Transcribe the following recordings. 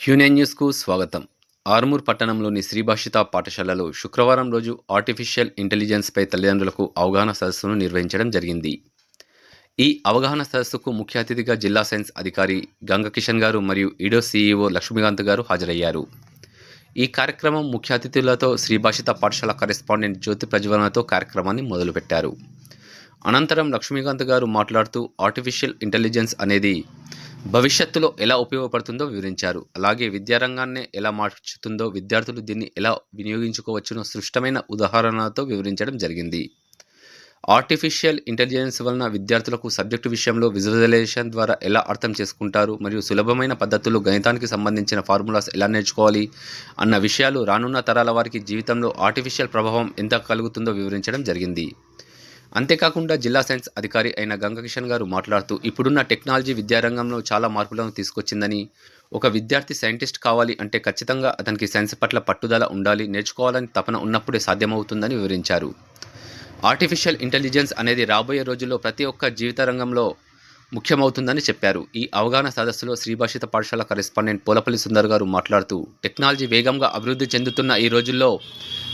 క్యూనెన్ న్యూస్కు స్వాగతం. ఆర్మూర్ పట్టణంలోని శ్రీభాషిత పాఠశాలలో శుక్రవారం రోజు ఆర్టిఫిషియల్ ఇంటెలిజెన్స్పై తల్లిదండ్రులకు అవగాహన సదస్సును నిర్వహించడం జరిగింది. ఈ అవగాహన సదస్సుకు ముఖ్య అతిథిగా జిల్లా సైన్స్ అధికారి గంగ కిషన్ గారు మరియు ఈడో సీఈఓ లక్ష్మీకాంత్ గారు హాజరయ్యారు. ఈ కార్యక్రమం ముఖ్య అతిథులతో శ్రీభాషిత పాఠశాల కరెస్పాండెంట్ జ్యోతి ప్రజ్వలనతో కార్యక్రమాన్ని మొదలుపెట్టారు. అనంతరం లక్ష్మీకాంత్ గారు మాట్లాడుతూ ఆర్టిఫిషియల్ ఇంటెలిజెన్స్ అనేది భవిష్యత్తులో ఎలా ఉపయోగపడుతుందో వివరించారు. అలాగే విద్యారంగాన్నే ఎలా మార్చుతుందో విద్యార్థులు దీన్ని ఎలా వినియోగించుకోవచ్చునో సృష్టమైన ఉదాహరణలతో వివరించడం జరిగింది. ఆర్టిఫిషియల్ ఇంటెలిజెన్స్ వలన విద్యార్థులకు సబ్జెక్టు విషయంలో విజువలైజేషన్ ద్వారా ఎలా అర్థం చేసుకుంటారు మరియు సులభమైన పద్ధతులు గణితానికి సంబంధించిన ఫార్ములాస్ ఎలా నేర్చుకోవాలి అన్న విషయాలు రానున్న తరాల వారికి జీవితంలో ఆర్టిఫిషియల్ ప్రభావం ఎంత కలుగుతుందో వివరించడం జరిగింది. అంతేకాకుండా జిల్లా సైన్స్ అధికారి అయిన గంగకిషన్ గారు మాట్లాడుతూ ఇప్పుడున్న టెక్నాలజీ విద్యారంగంలో చాలా మార్పులను తీసుకొచ్చిందని. ఒక విద్యార్థి సైంటిస్ట్ కావాలి అంటే ఖచ్చితంగా అతనికి సైన్స్ పట్ల పట్టుదల ఉండాలి నేర్చుకోవాలని తపన ఉన్నప్పుడే సాధ్యమవుతుందని వివరించారు. ఆర్టిఫిషియల్ ఇంటెలిజెన్స్ అనేది రాబోయే రోజుల్లో ప్రతి ఒక్క జీవిత రంగంలో ముఖ్యమవుతుందని చెప్పారు. ఈ అవగాహన సదస్సులో శ్రీభాషిత పాఠశాల కరెస్పాండెంట్ పోలపల్లి సుందర్ గారు మాట్లాడుతూ టెక్నాలజీ వేగంగా అభివృద్ధి చెందుతున్న ఈ రోజుల్లో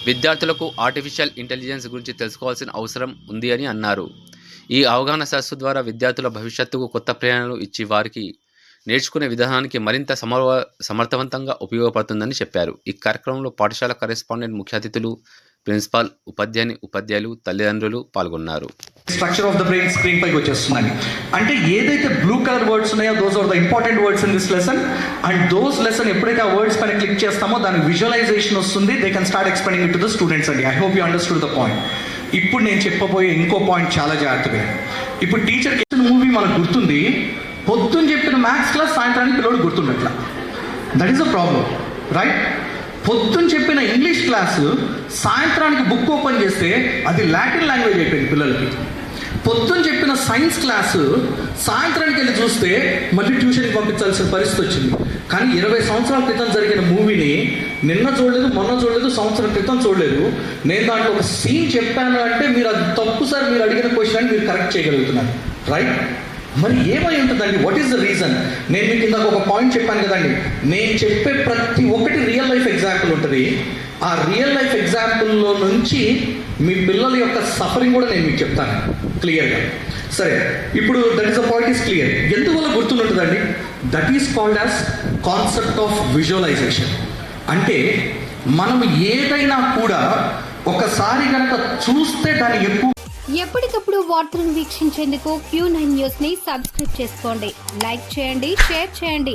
విద్యార్థులకు ఆర్టిఫిషియల్ ఇంటెలిజెన్స్ గురించి తెలుసుకోవాల్సిన అవసరం ఉంది అని అన్నారు. ఈ అవగాహన సదస్సు ద్వారా విద్యార్థుల భవిష్యత్తుకు కొత్త ప్రేరణలు ఇచ్చి వారికి నేర్చుకునే విధానానికి మరింత సమర్వ సమర్థవంతంగా ఉపయోగపడుతుందని చెప్పారు. ఈ కార్యక్రమంలో పాఠశాల కరెస్పాండెంట్ ముఖ్య అతిథులు ప్రిన్సిపాల్ ఉపాధ్యాయుని ఉపాధ్యాయులు తల్లిదండ్రులు పాల్గొన్నారు. Structure of the brain screen పైకి వచ్చేస్తున్నాయి అంటే ఏదైతే బ్లూ కలర్ వర్డ్స్ ఉన్నాయో those are the important words in this lesson and those lesson ఎప్పుడైతే ఆ వర్డ్స్ పైన క్లిక్ చేస్తామో దాని విజువలైజేషన్ వస్తుంది. They can start explaining it to the students అండి. I hope you understood the point ఇప్పుడు నేను చెప్పబోయే ఇంకో పాయింట్ చాలా జాగ్రత్తగా. ఇప్పుడు టీచర్ మూవీ మనకు గుర్తుంది. పొద్దున్న చెప్పిన మ్యాథ్స్ క్లాస్ సాయంత్రానికి పిల్లడు గుర్తుండట్లా. That is a problem right పొద్దున్న చెప్పిన ఇంగ్లీష్ క్లాసు సాయంత్రానికి బుక్ ఓపెన్ చేస్తే అది లాటిన్ లాంగ్వేజ్ అయిపోయింది పిల్లలకి. పొద్దున్న చెప్పిన సైన్స్ క్లాసు సాయంత్రానికి వెళ్ళి చూస్తే మళ్ళీ ట్యూషన్కి పంపించాల్సిన పరిస్థితి వచ్చింది. కానీ ఇరవై సంవత్సరాల క్రితం జరిగిన మూవీని నిన్న చూడలేదు మొన్న చూడలేదు సంవత్సరం క్రితం చూడలేదు. నేను దాంట్లో ఒక సీన్ చెప్పాను అంటే మీరు అది తప్పు సార్ మీరు అడిగిన క్వశ్చన్ మీరు కరెక్ట్ చేయగలుగుతున్నారు. రైట్ మరి ఏమై ఉంటుందండి? వాట్ ఈస్ ద రీజన్ నేను మీకు ఇందాక ఒక పాయింట్ చెప్పాను కదండి. నేను చెప్పే ప్రతి ఒక్కటి రియల్ ఉంటుంది. ఆ రియల్ లైఫ్ ఎగ్జాంపుల్లో నుంచి మీ పిల్లల యొక్క సఫరింగ్ కూడా నేను మీకు చెప్తాను. క్లియర్గా సరే ఇప్పుడు that is a point is clear ఎందువల్ల గుర్తుంటుందండి that is called as concept of visualisation అంటే మనం ఏదైనా కూడా ఒకసారి కనుక చూస్తే దాన్ని ఎక్కువ ఎప్పటికప్పుడు వార్తలను వీక్షించేందుకు క్యూ నైన్ న్యూస్ని సబ్స్క్రైబ్ చేసుకోండి. లైక్ చేయండి షేర్ చేయండి.